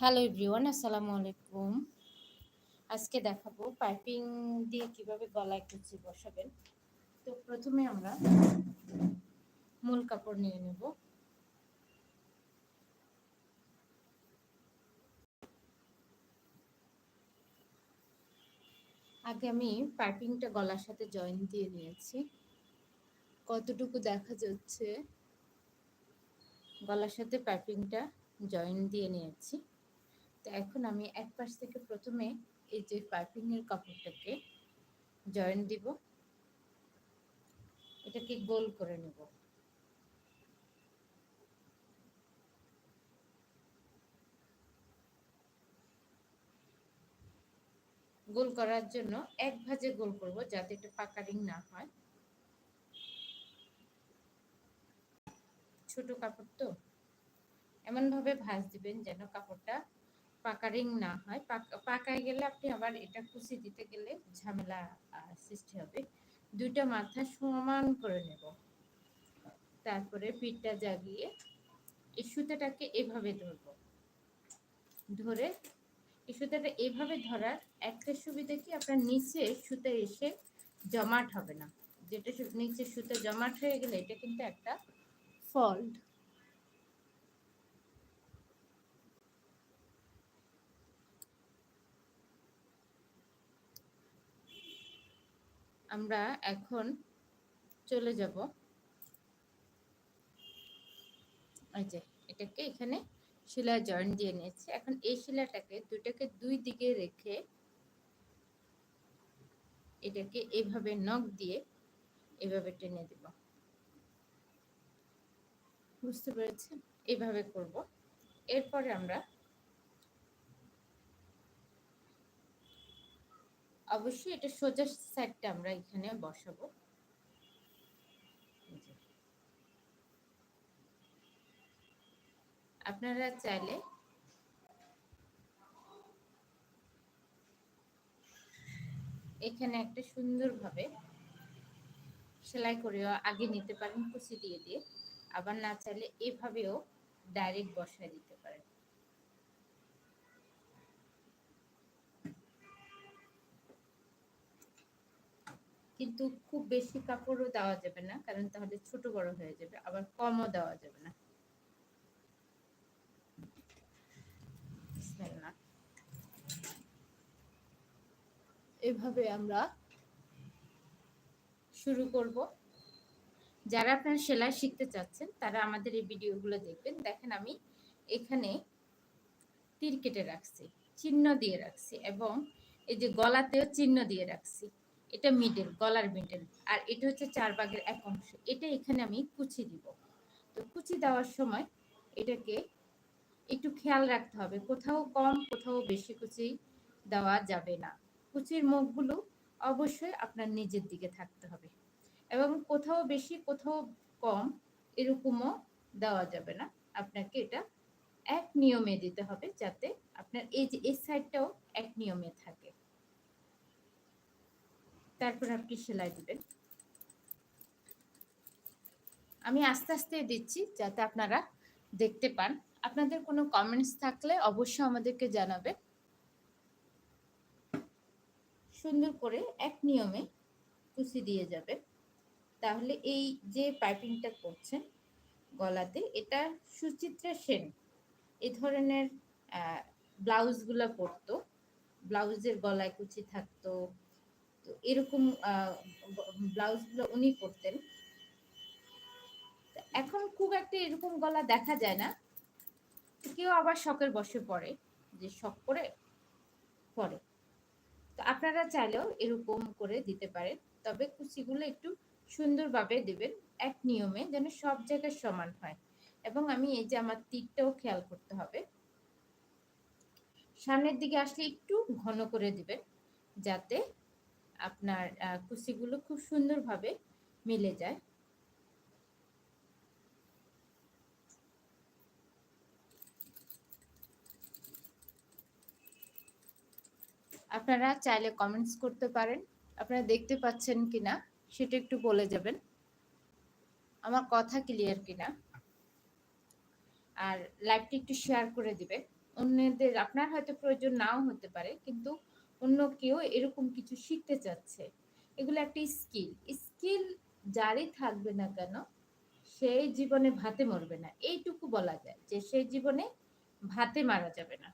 Hello everyone আসসালামু আলাইকুম আজকে দেখাবো পাইপিং দিয়ে কীভাবে গলায় কুচি বসাবেন। তো প্রথমে আমরা মূল কাপড় নিয়ে নেব। আগে আমি পাইপিংটা গলার সাথে জয়েন দিয়ে নিয়েছি। কতটুকু দেখা যাচ্ছে? গলার সাথে পাইপিংটা জয়েন দিয়ে নিয়েছি। তো এখন আমি এক পাশ থেকে প্রথমে এই যে পাইপিংয়ের কাপড়টাকে জয়েন দিব। এটাকে গোল করে নেব। গোল করার জন্য এক ভাজে গোল করব যাতে এটা পাকারিং না হয়। ছোট কাপড় তো? এমনভাবে ভাজ দিবেন যেন কাপড়টা পাকারিং না হয় পাকায় গেলে আপনি আবার এটা কুচি দিতে গেলে ঝামেলা সৃষ্টি হবে। দুইটা মাথা সমান করে নেব। তারপরে পিঠটা জাগিয়ে এই সুতাটাকে এভাবে ধরব। ধরে এই সুতাটা এভাবে ধরার একটা সুবিধা কি, আপনার নিচে সুতা এসে জমাট হবে না। যেটা নিচে সুতা জমাট হয়ে গেলে এটা কিন্তু একটা ফল্ট। আমরা এখন চলে যাব। এই যে, এটাকে এখানে শিলা জয়েন দিয়ে নিয়েছি। এখন এই শিলাটাকে দুটাকে দুই দিকে রেখে এটাকে এভাবে নখ দিয়ে এভাবে টেনে দিব। বুঝতে পেরেছেন? এভাবে করব। এরপরে আমরা অবশ্যই এটা সোজা সাইডটা আমরা এখানে বসাবো। আপনারা চাইলে এখানে একটা সুন্দরভাবে সেলাই করে আগে নিতে পারেন, কুচি দিয়ে দিয়ে। আবার না চাইলে এভাবেও ডাইরেক্ট বসায় দিতে পারেন। কিন্তু খুব বেশি কাপড়ও দেওয়া যাবে না, কারণ তাহলে ছোট বড় হয়ে যাবে, আবার কমও দেওয়া যাবে না। এভাবে আমরা শুরু করব। যারা আপনারা সেলাই শিখতে চাচ্ছেন, তারা আমাদের এই ভিডিওগুলো দেখবেন। দেখেন আমি এখানে তীর কেটে রাখছি, চিহ্ন দিয়ে রাখছি এবং এই যে গলাতেও চিহ্ন দিয়ে রাখছি। এটা মিডল গলার মিডল আর এটা হচ্ছে চার ভাগের এক অংশ। এটা এখানে আমি কুচি দিব। তো কুচি দেওয়ার সময় এটাকে একটু খেয়াল রাখতে হবে। কোথাও কম, কোথাও বেশি কুচি দেওয়া যাবে না। কুচির মুখগুলো অবশ্যই আপনার নিজের দিকে থাকতে হবে। এবং কোথাও বেশি, কোথাও কম এরকমও দেওয়া যাবে না। আপনাকে এটা এক নিয়মে দিতে হবে যাতে আপনার এই যে, এই সাইডটাও এক নিয়মে থাকে। তারপর আপনি সেলাই দিবেন। আমি আস্তে আস্তে দিচ্ছি যাতে আপনারা দেখতে পান। আপনাদের কোনো কমেন্টস থাকলে অবশ্যই আমাদেরকে জানাবে সুন্দর করে এক নিয়মে কুচি দিয়ে যাবে তাহলে এই যে পাইপিংটা করছেন গলাতে, এটা সুচিত্রা সেন, এ ধরনের ব্লাউজগুলো পরতো। ব্লাউজের গলায় কুচি থাকতো। তো এরকম ব্লাউজগুলো উনি পরতেন এখন খুব একটা এরকম গলা দেখা যায় না। কেউ আবার শখের বসে পড়ে যে শখ করে পরে। তো আপনারা চাইলেও এরকম করে দিতে পারেন, তবে কুচিগুলো একটু সুন্দরভাবে দেবেন এক নিয়মে, যেন সব জায়গায় সমান হয়। এবং আমি এই যে আমার তীরটাও খেয়াল করতে হবে। সামনের দিকে আসলে একটু ঘন করে দিবেন, যাতে আপনার কুচিগুলো খুব সুন্দরভাবে মিলে যায়। আপনারা চাইলে কমেন্টস করতে পারেন। আপনারা দেখতে পাচ্ছেন কিনা, সেটা একটু বলে যাবেন। আমার কথা ক্লিয়ার কিনা? আর লাইভটি একটু শেয়ার করে দিবেন। অন্যদের, আপনার হয়তো প্রয়োজন নাও হতে পারে, কিন্তু অন্য কেউ এরকম কিছু শিখতে চাচ্ছে। এগুলো একটা স্কিল স্কিল যারই থাকবে না কেন সেই জীবনে ভাতে মরবে না। এইটুকু বলা যায় যে সেই জীবনে ভাতে মারা যাবে না।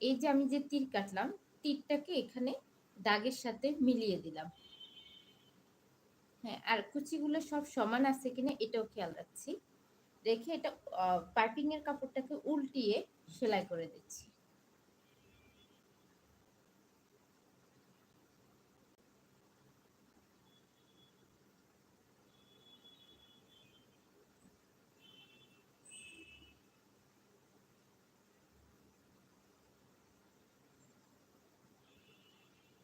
এই যে আমি যে তীর কাটলাম, তীরটাকে এখানে দাগের সাথে মিলিয়ে দিলাম। হ্যাঁ আর কুচিগুলো সব সমান আছে কিনা এটাও খেয়াল রাখছি। রেখে এটা পাইপিং এর কাপড়টাকে উল্টিয়ে সেলাই করে দিচ্ছি।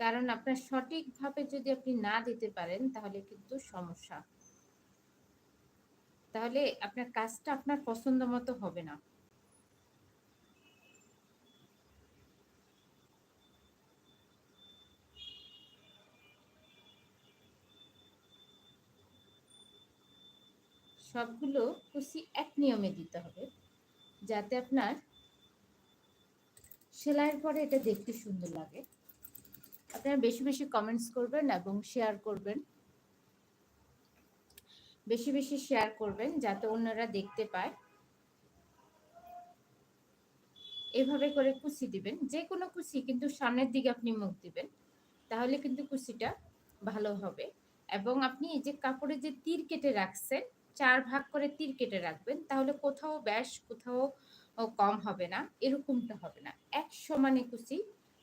কারণ আপনার সঠিকভাবে যদি আপনি না দিতে পারেন, তাহলে কিন্তু সমস্যা। তাহলে আপনার কাজটা আপনার পছন্দ মতো হবে না। সবগুলো কুচি এক নিয়মে দিতে হবে, যাতে আপনার সেলাইয়ের পরে এটা দেখতে সুন্দর লাগে। আপনারা বেশি বেশি কমেন্টস করবেন এবং শেয়ার করবেন। বেশি বেশি শেয়ার করবেন যাতে অন্যরা দেখতে পায়। এভাবে করে কুচি দিবেন। যে কোনো কুচি কিন্তু সামনের দিকে আপনি মুখ দিবেন, তাহলে কিন্তু কুচিটা ভালো হবে। এবং আপনি যে কাপড়ে যে তীর কেটে রাখছেন, চার ভাগ করে তীর কেটে রাখবেন, তাহলে কোথাও ব্যাস, কোথাও কম হবে না, এরকমটা হবে না। এক সমানে কুচি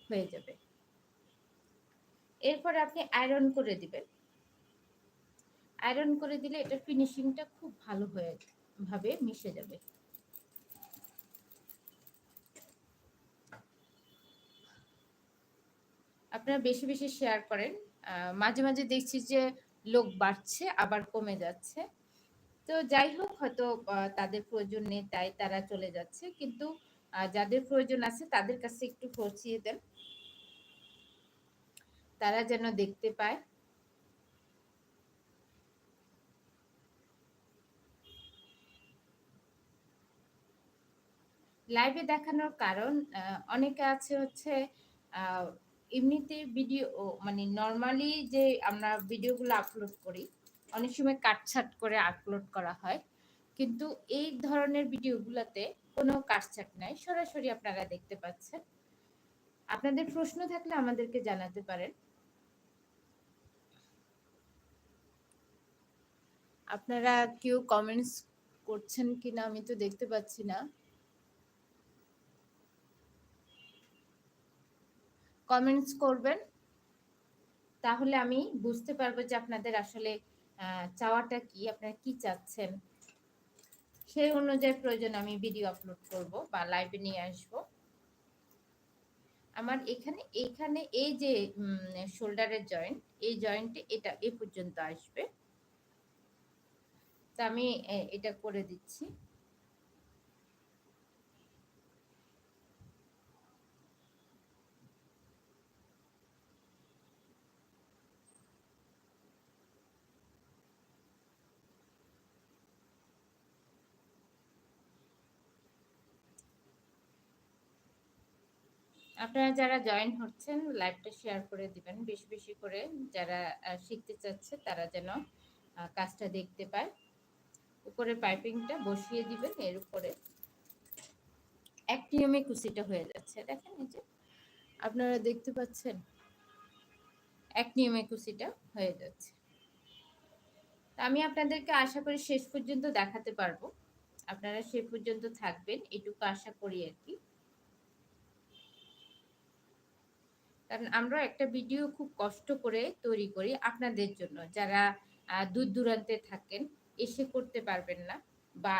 হয়ে যাবে। এরপর আপনি আয়রন করে দিবেন। আয়রন করে দিলে এটার ফিনিশিংটা খুব ভালো হয়ে, ভাবে মিশে যাবে। আপনারা বেশি বেশি শেয়ার করেন। মাঝে মাঝে দেখছি যে লোক বাড়ছে, আবার কমে যাচ্ছে। তো যাই হোক, হয়তো তাদের প্রয়োজন নেই, তাই তারা চলে যাচ্ছে। কিন্তু যাদের প্রয়োজন আছে, তাদের কাছে একটু পৌঁছিয়ে দেন। তারা যেন দেখতে পায়। লাইভে দেখানোর কারণ অনেকে আছে হচ্ছে এমনিতে ভিডিও মানে নর্মালি যে আমরা ভিডিওগুলো আপলোড করি, অনেক সময় কাটছাট করে আপলোড করা হয়। কিন্তু এই ধরনের ভিডিওগুলোতে কোনো কাটছাট নাই, সরাসরি আপনারা দেখতে পাচ্ছেন। আপনাদের প্রশ্ন থাকলে আমাদেরকে জানাতে পারেন। আপনারা কেউ কমেন্টস করছেন কিনা আমি তো দেখতে পাচ্ছি না। কমেন্টস করবেন, তাহলে আমি বুঝতে পারব যে আপনাদের আসলে চাওয়াটা কি, আপনারা কি চাচ্ছেন। সেই অনুযায়ী প্রয়োজন আমি ভিডিও আপলোড করব বা লাইভে নিয়ে আসব। আমার এখানে এইখানে এই যে শোল্ডারের জয়েন্ট এই জয়েন্টে এটা এ পর্যন্ত আসবে। তা আমি এটা করে দিচ্ছি। আপনারা যারা জয়েন হচ্ছেন লাইভটা শেয়ার করে দিবেন। বেশি বেশি করে যারা শিখতে চাচ্ছে, তারা যেন কাজটা দেখতে পায়। উপরে পাইপিংটা বসিয়ে দিবেন এর উপরে। এক নিয়মে কুচিটা হয়ে যাচ্ছে। দেখেন এই যে, আপনারা দেখতে পাচ্ছেন এক নিয়মে কুচিটা হয়ে যাচ্ছে। আমি আপনাদেরকে আশা করি শেষ পর্যন্ত দেখাতে পারব। আপনারা সে পর্যন্ত থাকবেন, এটুকু আশা করি আর কি। কারণ আমরা একটা ভিডিও খুব কষ্ট করে তৈরি করি আপনাদের জন্য। যারা দূর দূরান্তে থাকেন এসে করতে পারবেন না বা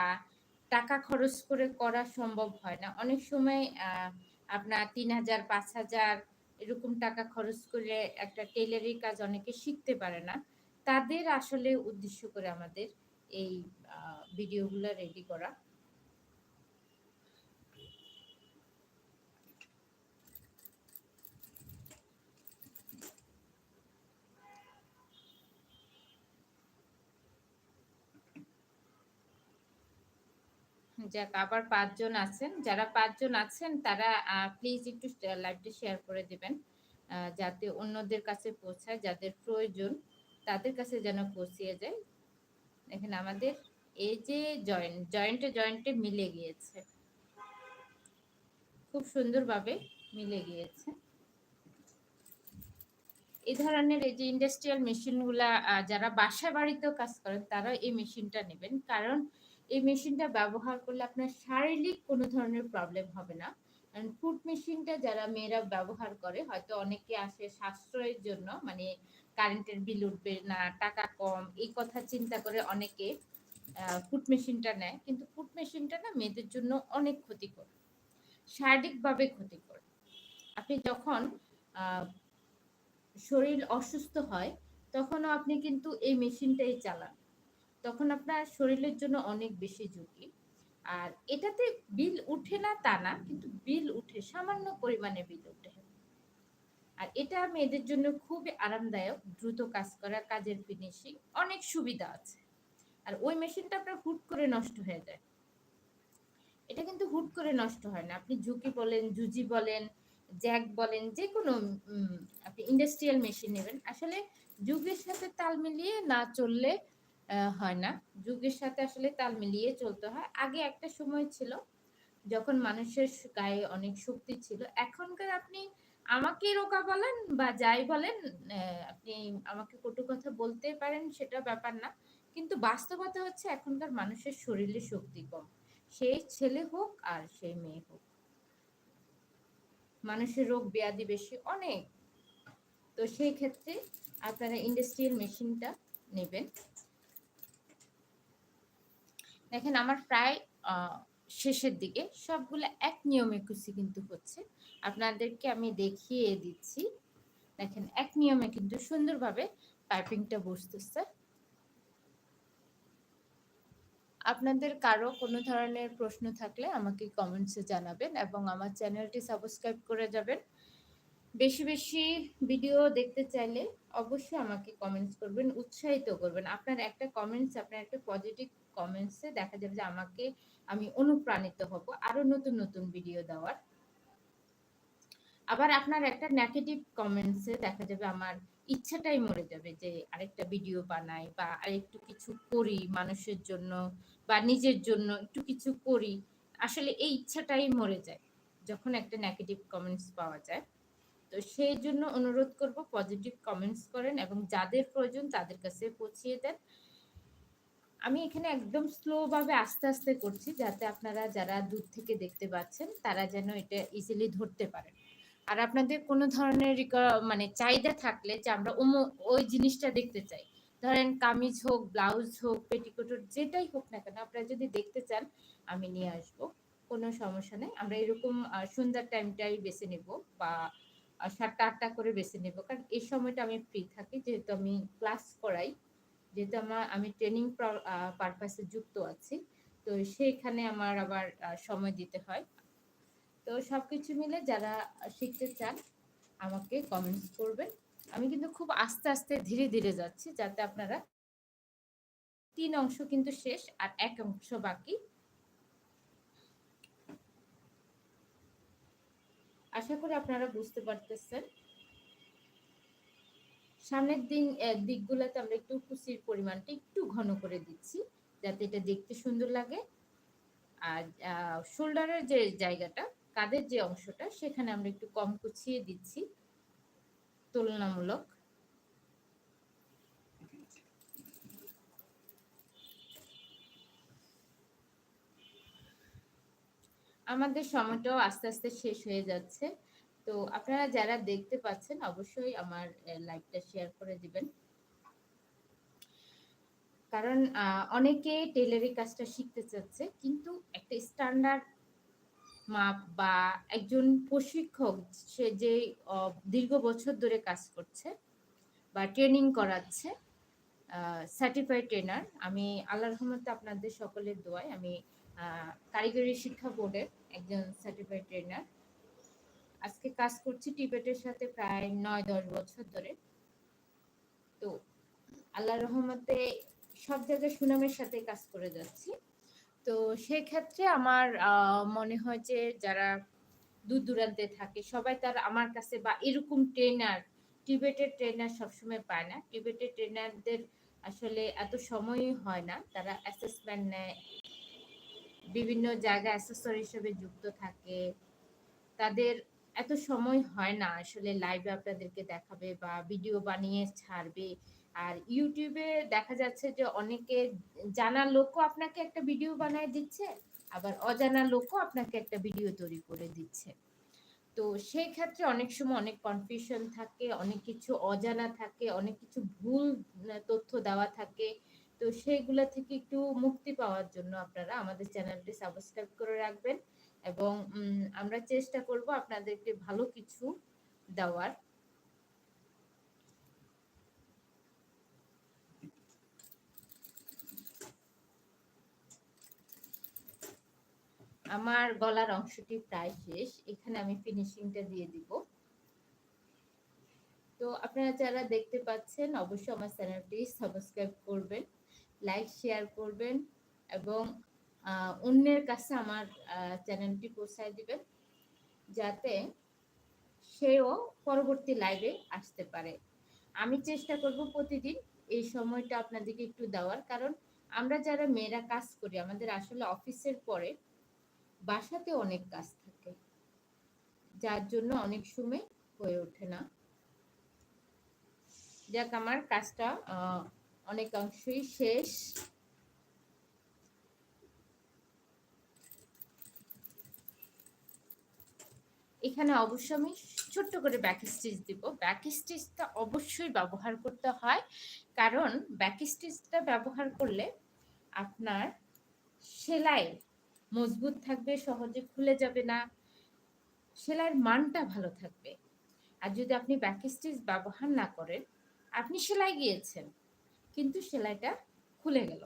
টাকা খরচ করে করা সম্ভব হয় না। অনেক সময় আপনার তিন হাজার, পাঁচ হাজার এরকম টাকা খরচ করে একটা টেলারি কাজ অনেকে শিখতে পারে না। তাদের আসলে উদ্দেশ্য করে আমাদের এই ভিডিওগুলো রেডি করা। যাক, আবার পাঁচজন আছেন। যারা পাঁচজন আছেন, তারা প্লিজ একটু লাইভটা শেয়ার করে দিবেন যাতে অন্যদের কাছে পৌঁছায়, যাদের প্রয়োজন, তাদের কাছে যেন পৌঁছিয়ে যায়। দেখেন আমাদের, এই যে জয়েন্ট জয়েন্টে জয়েন্টে মিলে গিয়েছে। খুব সুন্দরভাবে মিলে গিয়েছে। এই ধরনের এই যে ইন্ডাস্ট্রিয়াল মেশিনগুলা যারা বাসা বাড়িতেও কাজ করেন তারা এই মেশিনটা নেবেন। কারণ এই মেশিনটা ব্যবহার করলে আপনার শারীরিক কোনো ধরনের প্রবলেম হবে না। কারণ ফুড মেশিনটা যারা মেয়েরা ব্যবহার করে, হয়তো অনেকে আসে সাশ্রয়ের জন্য মানে কারেন্টের বিল উঠবে না, টাকা কম, এই কথা চিন্তা করে অনেকে ফুড মেশিনটা নেয়। কিন্তু ফুড মেশিনটা না মেয়েদের জন্য অনেক ক্ষতিকর, শারীরিকভাবে ক্ষতিকর। আপনি যখন শরীর অসুস্থ হয়, তখনও আপনি কিন্তু এই মেশিনটাই চালান। তখন আপনার শরীরের জন্য অনেক বেশি ঝুঁকি। আর এটাতে বিল উঠে না তা না, কিন্তু বিল উঠে, সামান্য পরিমাণে বিল উঠে। আর এটা মেয়েদের জন্য খুবই আরামদায়ক, দ্রুত কাজ করা কাজের ফিনিশিং অনেক সুবিধা আছে। আর ওই মেশিনটা আপনার হুট করে নষ্ট হয়ে যায়। এটা কিন্তু হুট করে নষ্ট হয় না। আপনি ঝুঁকি বলেন জুজি বলেন জ্যাক বলেন যে কোনো আপনি ইন্ডাস্ট্রিয়াল মেশিন নেবেন। আসলে যুগের সাথে তাল মিলিয়ে না চললে হয় না। যুগের সাথে আসলে তাল মিলিয়ে চলতে হয়। আগে একটা সময় ছিল যখন মানুষের গায়ে অনেক শক্তি ছিল। এখনকার আপনি আমাকে রোকা বলেন বা যাই বলেন আপনি আমাকে কটু কথা বলতে পারেন সেটা ব্যাপার না। কিন্তু বাস্তবতা হচ্ছে এখনকার মানুষের শরীরে শক্তি কম। সেই ছেলে হোক আর সেই মেয়ে হোক। মানুষের রোগ ব্যাধি বেশি অনেক। তো সেই ক্ষেত্রে আপনারা ইন্ডাস্ট্রিয়াল মেশিনটা নেবেন। দেখেন আমার প্রায় শেষের দিকে সবগুলো এক নিয়মে কুচি কিন্তু হচ্ছে। আপনাদেরকে আমি দেখিয়ে দিচ্ছি। দেখেন, এক নিয়মে কিন্তু সুন্দরভাবে পাইপিংটা বসতেছে। আপনাদের কারও কোনো ধরনের প্রশ্ন থাকলে আমাকে কমেন্টসে জানাবেন এবং আমার চ্যানেলটি সাবস্ক্রাইব করে যাবেন। বেশি বেশি ভিডিও দেখতে চাইলে অবশ্যই আমাকে কমেন্টস করবেন, উৎসাহিত করবেন। আপনার একটা কমেন্টস আপনার একটা পজিটিভ কমেন্টসে দেখা যাবে যে আমাকে আমি অনুপ্রাণিত হব আরও নতুন নতুন ভিডিও দেওয়ার। আবার আপনার একটা নেগেটিভ কমেন্টসে দেখা যাবে আমার ইচ্ছাটাই মরে যাবে যে আরেকটা ভিডিও বানাই বা আরেকটু কিছু করি মানুষের জন্য বা নিজের জন্য একটু কিছু করি। আসলে এই ইচ্ছাটাই মরে যায় যখন একটা নেগেটিভ কমেন্টস পাওয়া যায়। তো সেই জন্য অনুরোধ করব পজিটিভ কমেন্টস করেন এবং যাদের প্রয়োজন তাদের কাছে পৌঁছিয়ে দেন। আমি এখানে একদম স্লো ভাবে আস্তে আস্তে করছি যাতে আপনারা যারা দূর থেকে দেখতে পাচ্ছেন, তারা যেন এটা ইজিলি ধরতে পারেন। আর আপনাদের কোনো ধরনের মানে চাহিদা থাকলে যে আমরা ওই জিনিসটা দেখতে চাই। ধরেন কামিজ হোক, ব্লাউজ হোক, পেটিকোট হোক, যেটাই হোক না কেন, আপনারা যদি দেখতে চান, আমি নিয়ে আসব। কোনো সমস্যা নেই। আমরা এরকম সন্ধ্যার টাইমটাই বেছে নেব বা সাতটা আটটা করে বেছে নেব। কারণ এই সময়টা আমি ফ্রি থাকি, যেহেতু আমি ক্লাস করাই। যেহেতু আমার, আমি ট্রেনিং পারপাসে যুক্ত আছি, তো সেইখানে আমার আবার সময় দিতে হয়। তো সবকিছু মিলে যারা শিখতে চান, আমাকে কমেন্টস করবেন। আমি কিন্তু খুব আস্তে আস্তে ধীরে ধীরে যাচ্ছি, যাতে আপনারা তিন অংশ কিন্তু শেষ আর এক অংশ বাকি। আশা করি আপনারা বুঝতে পারতেছেন। সামনের দিন দিকগুলোতে আমরা একটু কুচির পরিমাণটা একটু ঘন করে দিচ্ছি, যাতে এটা দেখতে সুন্দর লাগে। আর শোল্ডারের যে জায়গাটা, কাঁধের যে অংশটা, সেখানে আমরা একটু কম কুচিয়ে দিচ্ছি, তুলনামূলক। আমাদের সময়টাও আস্তে আস্তে শেষ হয়ে যাচ্ছে। তো আপনারা যারা দেখতে পাচ্ছেন, অবশ্যই আমার লাইভটা শেয়ার করে দিবেন। কারণ অনেকে টেলারি কাজটা শিখতে চাচ্ছে, কিন্তু একটা স্ট্যান্ডার্ড মাপ বা একজন প্রশিক্ষক, সে যে দীর্ঘ বছর ধরে কাজ করছে বা ট্রেনিং করাচ্ছে সার্টিফাইড ট্রেনার আমি আল্লাহ রহমতে আপনাদের সকলের দোয়ায় আমি কারিগরি শিক্ষা বোর্ডের একজন সার্টিফাইড ট্রেনার আজকে কাজ করছি টিবেটের সাথে প্রায় নয়, দশ বছর ধরে। তো আল্লাহ রহমতে সব জায়গায় সুনামের সাথে কাজ করে যাচ্ছি। তো সেক্ষেত্রে আমার মনে হয় যে যারা দূর দূরান্তে থাকে, সবাই তার আমার কাছে বা এরকম ট্রেনার, টিবেটের ট্রেনার সবসময় পায় না। টিবেটের ট্রেনারদের আসলে এত সময়ই হয় না। তারা অ্যাসেসমেন্ট নেয়। বিভিন্ন জায়গায় অ্যাসেসর হিসেবে যুক্ত থাকে। তাদের এত সময় হয় না আসলে লাইভে আপনাদেরকে দেখাবে বা ভিডিও বানিয়ে ছাড়বে। আর ইউটিউবে দেখা যাচ্ছে যে অনেকে জানা লোকও আপনাকে একটা ভিডিও বানায় দিচ্ছে, আবার অজানা লোকও আপনাকে একটা ভিডিও তৈরি করে দিচ্ছে। তো সেই ক্ষেত্রে অনেক সময় অনেক কনফিউশন থাকে, অনেক কিছু অজানা থাকে, অনেক কিছু ভুল তথ্য দেওয়া থাকে। তো সেইগুলো থেকে একটু মুক্তি পাওয়ার জন্য আপনারা আমাদের চ্যানেলটি সাবস্ক্রাইব করে রাখবেন। এবং আমরা চেষ্টা করব আপনাদেরকে ভালো কিছু দেওয়ার। আমার গলার অংশটি প্রায় শেষ। এখানে আমি ফিনিশিংটা দিয়ে দিব। তো আপনারা যারা দেখতে পাচ্ছেন, অবশ্যই আমার চ্যানেলটি সাবস্ক্রাইব করবেন লাইক শেয়ার করবেন এবং অন্যের কাছে আমার চ্যানেলটি পৌঁছায় দিবেন, যাতে সেও পরবর্তী লাইভে আসতে পারে। আমি চেষ্টা করব প্রতিদিন এই সময়টা আপনাদেরকে একটু দেওয়ার, কারণ আমরা যারা মেয়েরা কাজ করি, আমাদের আসলে অফিসের পরে বাসাতে অনেক কাজ থাকে, যার জন্য অনেক সময় হয়ে ওঠে না। যাক, আমার কাজটা অনেকাংশই শেষ। এখানে অবশ্য আমি ছোট্ট করে ব্যাক স্টিচ দিব। ব্যাক স্টিচটা অবশ্যই ব্যবহার করতে হয়। কারণ ব্যাক স্টিচটা ব্যবহার করলে আপনার সেলাই মজবুত থাকবে, সহজে খুলে যাবে না। সেলাইয়ের মানটা ভালো থাকবে। আর যদি আপনি ব্যাক স্টিচ ব্যবহার না করেন, আপনি সেলাই গিয়েছেন, কিন্তু সেলাইটা খুলে গেল।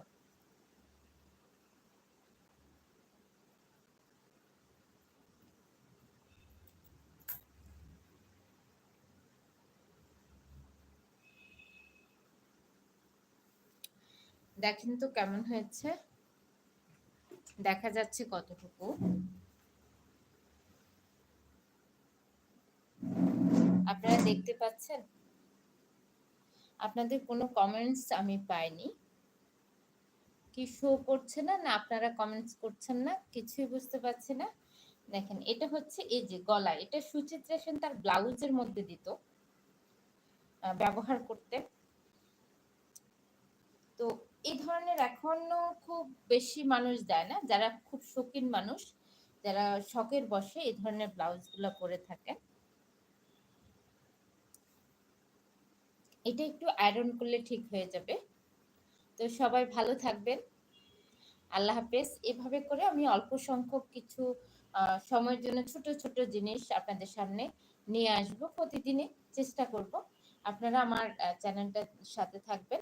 দেখেন তো কেমন হয়েছে। দেখা যাচ্ছে কতটুকু। আপনারা দেখতে পাচ্ছেন? আপনাদের কোনো কমেন্টস আমি পাইনি। কি শো করছে না? না, আপনারা কমেন্টস করছেন না, কিছুই বুঝতে পারছি না। দেখেন, এটা হচ্ছে এই যে গলা, এটা সুচিত্রা সেন তার ব্লাউজের মধ্যে দিত ব্যবহার করতে। তো এই ধরনের এখনও খুব বেশি মানুষ দেয় না। যারা খুব শৌখিন মানুষ, যারা শখের বসে এই ধরনের ব্লাউজগুলো পরে থাকে এটা একটু আয়রন করলে ঠিক হয়ে যাবে। তো সবাই ভালো থাকবেন। আল্লাহ হাফেজ। এভাবে করে আমি অল্প সংখ্যক কিছু সময়ের জন্য ছোট ছোট জিনিস আপনাদের সামনে নিয়ে আসব। প্রতিদিনই চেষ্টা করব। আপনারা আমার চ্যানেলটার সাথে থাকবেন।